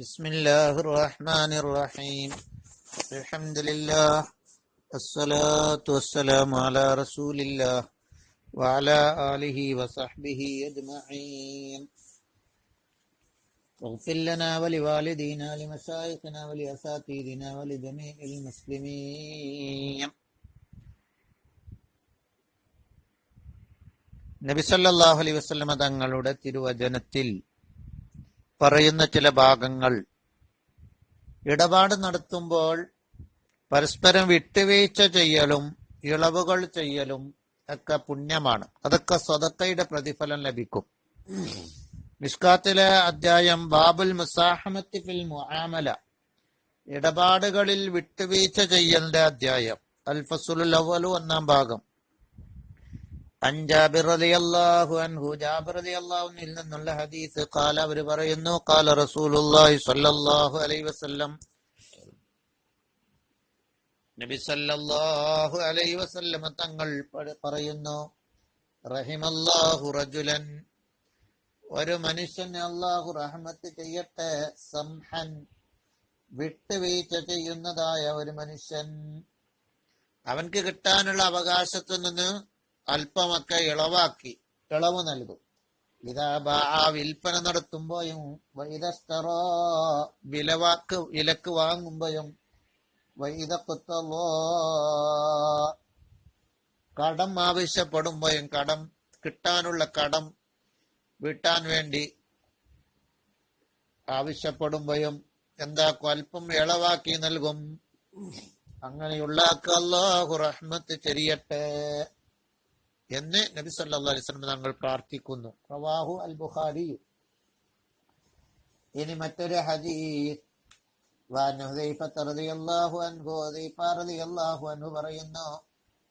بسم الله الرحمن الرحيم الحمد لله والصلاة والسلام على رسول الله وعلى آله وصحبه أجمعين اغفر لنا ولوالدينا لمشايخنا ولأساتذتنا ولجميع المسلمين നബി സല്ലല്ലാഹു അലൈഹി വസല്ലമ തങ്ങളുടെ തിരുവചനത്തിൽ പറയുന്ന ചില ഭാഗങ്ങൾ. ഇടപാട് നടത്തുമ്പോൾ പരസ്പരം വിട്ടുവീഴ്ച ചെയ്യലും ഇളവുകൾ ചെയ്യലും ഒക്കെ പുണ്യമാണ്. അതൊക്കെ സ്വതക്കയുടെ പ്രതിഫലം ലഭിക്കും. മിഷ്കാത്തിലെ അധ്യായം ബാബുൽ മുസാഹമത്തി ഫിൽ മുആമല. ഇടപാടുകളിൽ വിട്ടുവീഴ്ച ചെയ്യലിന്റെ അധ്യായം. അൽ ഫസുൽ അവലു ഒന്നാം ഭാഗം. അൻജാബിർ റളിയല്ലാഹു അൻഹു ജാബിർ റളിയല്ലാഹുവിൽ നിന്നുള്ള ഹദീസ് ഖാല അവർ പറയുന്നു ഖാല റസൂലുള്ളാഹി സ്വല്ലല്ലാഹു അലൈഹി വസല്ലം നബി സല്ലല്ലാഹു അലൈഹി വസല്ലം തങ്ങൾ പറയുന്നു റഹിമല്ലാഹു റജുലൻ ഒരു മനുഷ്യനെ അള്ളാഹു റഹ്മത്ത് ചെയ്യട്ടെ സംഹൻ വിട്ടുവീഴ്ച ചെയ്യുന്നതായ ഒരു മനുഷ്യൻ അവൻക്ക് കിട്ടാനുള്ള അവകാശത്തു നിന്ന് അല്പമൊക്കെ ഇളവാക്കി ഇളവ് നൽകും. ഇതാ വിൽപ്പന നടത്തുമ്പോഴും വൈദസ്തറോ വിലവാക്ക് വിലക്ക് വാങ്ങുമ്പോഴും വൈദക്കുത്തവോ കടം ആവശ്യപ്പെടുമ്പോഴും കടം കിട്ടാനുള്ള കടം വിട്ടാൻ വേണ്ടി ആവശ്യപ്പെടുമ്പോഴും എന്താക്കും? അല്പം ഇളവാക്കി നൽകും. അങ്ങനെയുള്ള അല്ലാഹു റഹ്മത്ത് ചെരിയട്ടെ. എന്ന് നബി സല്ലല്ലാഹു അലൈഹി വസല്ലം തങ്ങൾ പ്രാർത്ഥിക്കുന്നു റവാഹു അൽ ബുഖാരി ഇനി മറ്റൊരു ഹദീസ് وعن حذيفة رضي الله عنه حذيفة رضي الله عنه പറയുന്നു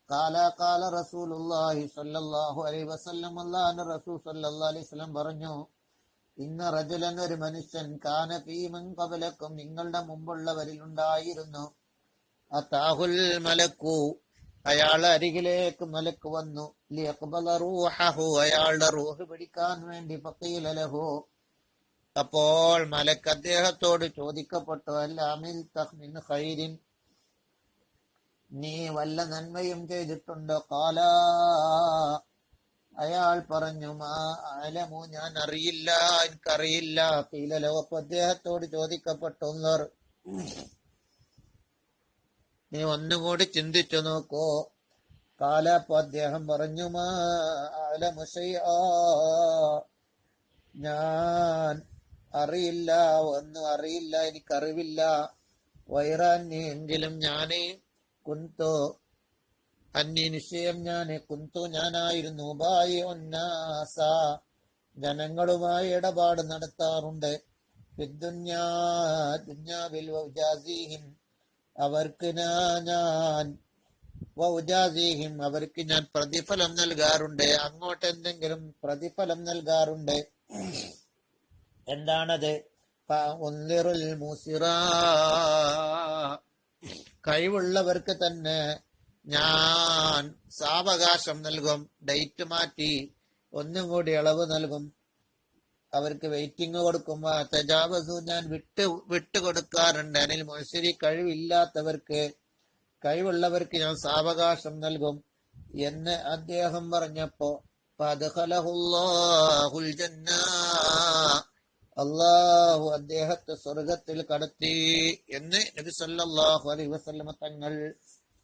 قال قال رسول الله صلى الله عليه وسلم അല്ലാഹുവിന്റെ റസൂൽ സല്ലല്ലാഹു അലൈഹി വസല്ലം പറഞ്ഞു ഇന്ന റജുലൻ ഒരു മനുഷ്യൻ കാന ഫീമൻ ഖബലക്കും നിങ്ങളുടെ മുമ്പുള്ളവരിൽ ഉണ്ടായിരുന്നു അതാഹുൽ മലക്കു അയാൾ അരികിലേക്ക് മലക്ക് വന്നു. റൂഹഹു അയാളുടെ റൂഹ് പിടിക്കാൻ വേണ്ടി ഫഖീല ലഹു. അപ്പോൾ മലക്ക് അദ്ദേഹത്തോട് ചോദിക്കപ്പെട്ടു അല്ലാമിൽ തഹ്മിൻ ഖൈരിൻ? നീ വല്ല നന്മയും ചെയ്തിട്ടുണ്ടോ? കാല അയാൾ പറഞ്ഞു മാ ഞാൻ അറിയില്ല എനിക്കറിയില്ല. അപ്പൊ അദ്ദേഹത്തോട് ചോദിക്കപ്പെട്ടു നീ ഒന്നുകൂടി ചിന്തിച്ചു നോക്കൂ. കാലപ്പോ അദ്ദേഹം പറഞ്ഞു. ഞാൻ അറിയില്ല ഒന്നും അറിയില്ല എനിക്കറിവില്ല. വൈറാന്യ എങ്കിലും ഞാൻ കുന്തോ. അന്യ നിശ്ചയം ഞാൻ കുന്തു. ഞാനായിരുന്നു ബായി ഒന്നാസ ജനങ്ങളുമായി ഇടപാട് നടത്താറുണ്ട്. ദുന്യാവിൽ അവർക്ക് ഞാൻ അവർക്ക് ഞാൻ പ്രതിഫലം നൽകാറുണ്ട്. അങ്ങോട്ട് എന്തെങ്കിലും പ്രതിഫലം നൽകാറുണ്ട്? എന്താണത്? ഒന്നിറുൽ മുസിറ. കഴിവുള്ളവർക്ക് തന്നെ ഞാൻ സാവകാശം നൽകും ഡേറ്റ് മാറ്റി ഒന്നും കൂടി ഇളവ് നൽകും. അവർക്ക് വെയിറ്റിംഗ് കൊടുക്കുമ്പോ തജാവസു ഞാൻ വിട്ട് വിട്ട് കൊടുക്കാറുണ്ട്. അനിൽ മത്സരി കഴിവില്ലാത്തവർക്ക് കഴിവുള്ളവർക്ക് ഞാൻ സാവകാശം നൽകും എന്ന് അദ്ദേഹം പറഞ്ഞപ്പോ. അള്ളാഹു അദ്ദേഹത്തെ സ്വർഗത്തിൽ കടത്തി എന്ന് നബി സല്ലല്ലാഹു അലൈഹി വസല്ലമ തങ്ങൾ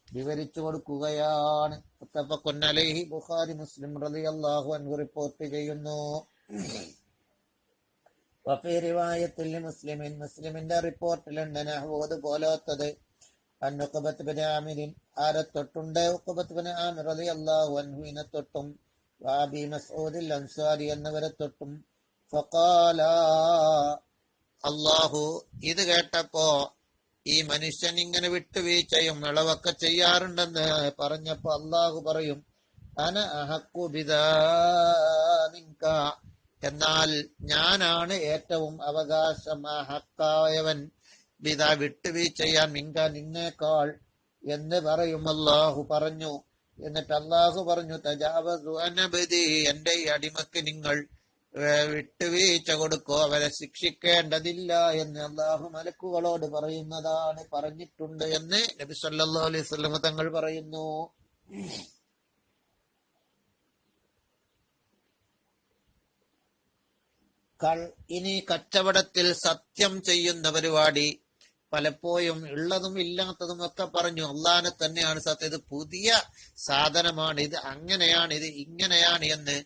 വിവരിച്ചു കൊടുക്കുകയാണ്. ബുഖാരി മുസ്ലിം റളിയല്ലാഹു അൻഹു റിപ്പോർട്ട് ചെയ്യുന്നു. മുസ്ലിമിൻ മുസ്ലിമിന്റെ റിപ്പോർട്ടിലുണ്ട് നഹ്വത് പോലോത്തത്. അൻഹുവിനെ തൊട്ടും. അൻസാരി തൊട്ടും. അള്ളാഹു ഇത് കേട്ടപ്പോ ഈ മനുഷ്യൻ ഇങ്ങനെ വിട്ടുവീഴ്ചയും ഇളവൊക്കെ ചെയ്യാറുണ്ടെന്ന് പറഞ്ഞപ്പോ അള്ളാഹു പറയും അന അഹക്കു ബിദാനിക എന്നാൽ ഞാനാണ് ഏറ്റവും അവകാശമാഹക്കായവൻ പിതാ വിട്ടുവീഴ്ച ചെയ്യാൻ മിങ്ക നിന്നേക്കാൾ എന്ന് പറയും അള്ളാഹു പറഞ്ഞു. എന്നിട്ട് അള്ളാഹു പറഞ്ഞു തജാവസു എന്റെ ഈ അടിമക്ക് നിങ്ങൾ വിട്ടുവീഴ്ച കൊടുക്കോ? അവരെ ശിക്ഷിക്കേണ്ടതില്ല എന്ന് അള്ളാഹു മലക്കുകളോട് പറയുന്നതാണ് പറഞ്ഞിട്ടുണ്ട് എന്ന് നബി സല്ലാ അലൈഹി സ്വലമ തങ്ങൾ പറയുന്നു. കൾ ഇനി കച്ചവടത്തിൽ സത്യം ചെയ്യുന്ന പരിപാടി പലപ്പോഴും ഉള്ളതും ഇല്ലാത്തതും ഒക്കെ പറഞ്ഞു. അള്ളാനെ തന്നെയാണ് സത്യം. ഇത് പുതിയ സാധനമാണ്. ഇത് അങ്ങനെയാണ് ഇത് ഇങ്ങനെയാണ് എന്ന്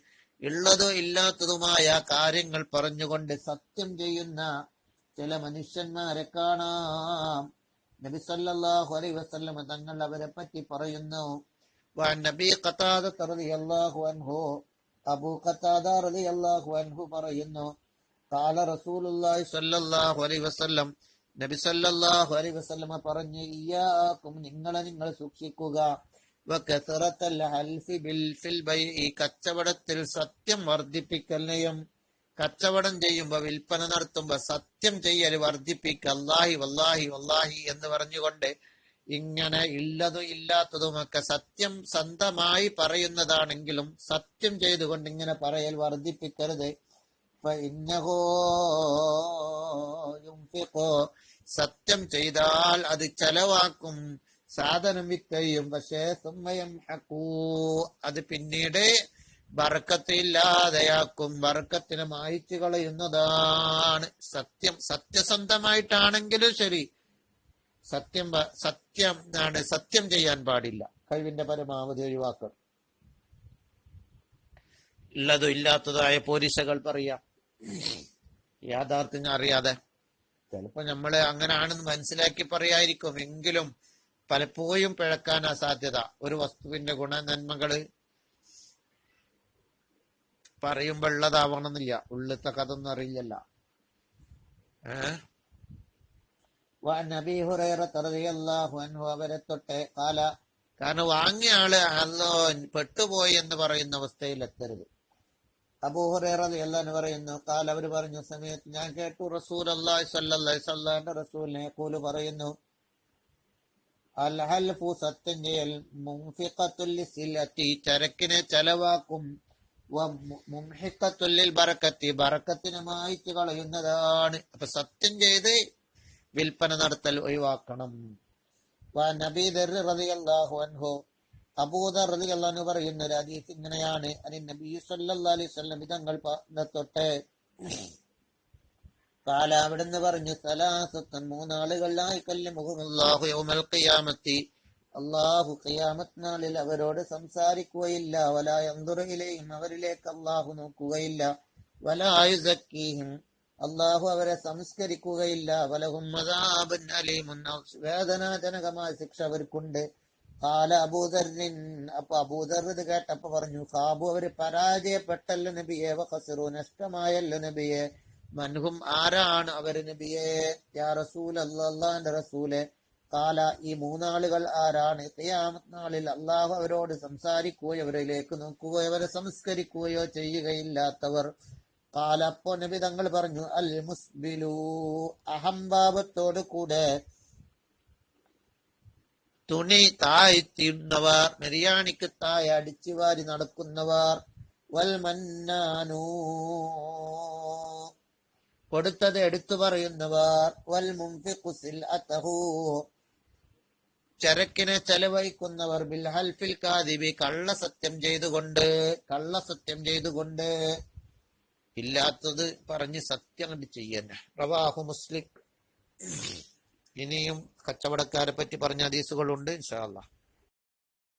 ഉള്ളതോ ഇല്ലാത്തതുമായ കാര്യങ്ങൾ പറഞ്ഞുകൊണ്ട് സത്യം ചെയ്യുന്ന ചില മനുഷ്യന്മാരെ കാണാം. നബിസല്ലാഹു അലൈ വസല്ലം തങ്ങൾ അവരെ പറ്റി പറയുന്നു. നബി റളിയല്ലാഹു അൻഹു അബൂ ഖത്താദ റളിയല്ലാഹു അൻഹു പറയുന്നു കാല റസൂലുള്ളാഹി സ്വല്ലല്ലാഹു അലൈഹി വസല്ലം നബി സല്ലല്ലാഹു അലൈഹി വസല്ലമ പറഞ്ഞു ഇയ്യാക്കും നിങ്ങളെ നിങ്ങൾ സൂക്ഷിക്കുക. കച്ചവടത്തിൽ സത്യം വർദ്ധിപ്പിക്കലിനെയും കച്ചവടം ചെയ്യുമ്പോ വിൽപ്പന നടത്തുമ്പോ സത്യം ചെയ്യൽ വർദ്ധിപ്പിക്കുക അല്ലാഹി വല്ലാഹി വല്ലാഹി എന്ന് പറഞ്ഞുകൊണ്ട് ഇങ്ങനെ ഇല്ലതും ഇല്ലാത്തതുമൊക്കെ സത്യം സ്വന്തമായി പറയുന്നതാണെങ്കിലും സത്യം ചെയ്തുകൊണ്ട് ഇങ്ങനെ പറയൽ വർദ്ധിപ്പിക്കരുത്. സത്യം ചെയ്താൽ അത് ചെലവാക്കും. സാധനം വിറ്റയും പക്ഷേ സുമ്മയം ഹക്കൂ അത് പിന്നീട് ബർക്കത്തില്ലാതെയാക്കും. ബർക്കത്തിനെ മായിച്ചു കളയുന്നതാണ് സത്യം. സത്യസന്ധമായിട്ടാണെങ്കിലും ശരി. സത്യം സത്യം ആണ് സത്യം ചെയ്യാൻ പാടില്ല. കഴിവിന്റെ പരമാവധി ഒഴിവാക്കണം ഉള്ളതും ഇല്ലാത്തതായ പോലീസകൾ പറയാം. യാഥാർത്ഥ്യം അറിയാതെ. ചിലപ്പോ നമ്മൾ അങ്ങനാണെന്ന് മനസ്സിലാക്കി പറയായിരിക്കും. എങ്കിലും പലപ്പോഴും പിഴക്കാനാ സാധ്യത ഒരു വസ്തുവിന്റെ ഗുണനന്മകൾ പറയുമ്പോൾ ഉള്ളതാവണമെന്നില്ല. ഉള്ളത്തെ കഥ ഒന്നും അറിയില്ലല്ല. ഏഹ് وعن ابي هريره رضي الله عنه അവരെ തൊട്ട് കാല കാരണം വാങ്ങിയ ആള് അല്ലോ പെട്ടുപോയി എന്ന് പറയുന്ന അവസ്ഥയിൽ എത്തരുത് അബൂഹുറേറ എന്ന് പറയുന്നു കാല അവര് പറഞ്ഞു സമയത്ത് ഞാൻ കേട്ടു റസൂൽ അള്ളാഹി സല്ലല്ലാഹി സല്ലാന്റെ റസൂലിനെ കൂല് പറയുന്നു അൽ ഹൽഫു സത്യം ചെയ്യൽ മുംഫിഖത്തുൽ ലിസില്ലത്തി ചരക്കിനെ ചെലവാക്കും വ മു- മുംഹിഖത്തുല്ലിൽ ബറക്കത്തി ബറക്കത്തിനെ മായിച്ചു കളയുന്നതാണ് അപ്പൊ സത്യം ചെയ്ത് വിൽപ്പന നടത്തൽ ഒഴിവാക്കണം. അബൂദർ അൻഹു പറയുന്ന ഒരു ഹദീസ് ഇങ്ങനെയാണ്. അനി നബി സല്ലല്ലാഹു അലൈഹി വസല്ലം തങ്ങൾ പറഞ്ഞ തൊട്ട് കാല അവിടുന്ന് പറഞ്ഞു സലാസത്തൻ യൗമൽ ഖിയാമത്തി. അള്ളാഹു ഖിയാമത്ത് നാളിൽ അവരോട് സംസാരിക്കുകയില്ല. വലായന്തുറയിലെയും അവരിലേക്ക് അള്ളാഹു നോക്കുകയില്ല. വലായുസക്കീഹിം അള്ളാഹു അവരെ സംസ്കരിക്കുകയില്ല. വലഹും വേദനാജനകമായ ശിക്ഷ അവർക്കുണ്ട്. കാല അബൂദറിൻ അപ്പൊ അബൂദർ ഇത് കേട്ടപ്പോ പറഞ്ഞു കാബു അവർ പരാജയപ്പെട്ടല്ല നബിയെ വഖസിറു നഷ്ടമായല്ലോ നബിയെ. മൻഹും ആരാണ് അവർ നബിയെ? യാ റസൂൽ അള്ളാന്റെ റസൂലെ. കാല ഈ മൂന്നാളുകൾ ആരാണ്? നാളിൽ അള്ളാഹു അവരോട് സംസാരിക്കുകയോ അവരിലേക്ക് നോക്കുകയോ അവരെ സംസ്കരിക്കുകയോ ചെയ്യുകയില്ലാത്തവർ. കാല അപ്പോ നബി പറഞ്ഞു അൽ മുസ്ബിലു അഹംഭാവത്തോട് കൂടെ തുണി താഴ്ത്തിയുന്നവർ മെരിയാണിക്ക് തായ അടിച്ചു വാരി നടക്കുന്നവർ വൽ മന്നാനൂ കൊടുത്തത് എടുത്തു പറയുന്നവർ വൽ മുംഫിഖുസിൽ അതഹൂ ചരക്കിനെ ചെലവഴിക്കുന്നവർ ബിൽ ഹൽഫിൽ കാദിബി കള്ളസത്യം ചെയ്തുകൊണ്ട് കള്ള സത്യം ചെയ്തുകൊണ്ട് ഇല്ലാത്തത് പറഞ്ഞ് സത്യം കണ്ട് ചെയ്യന്നെ. റവാഹു മുസ്ലിം. ഇനിയും കച്ചവടക്കാരെ പറ്റി പറഞ്ഞ ഹദീസുകളുണ്ട് ഇൻഷാ അല്ലാഹ്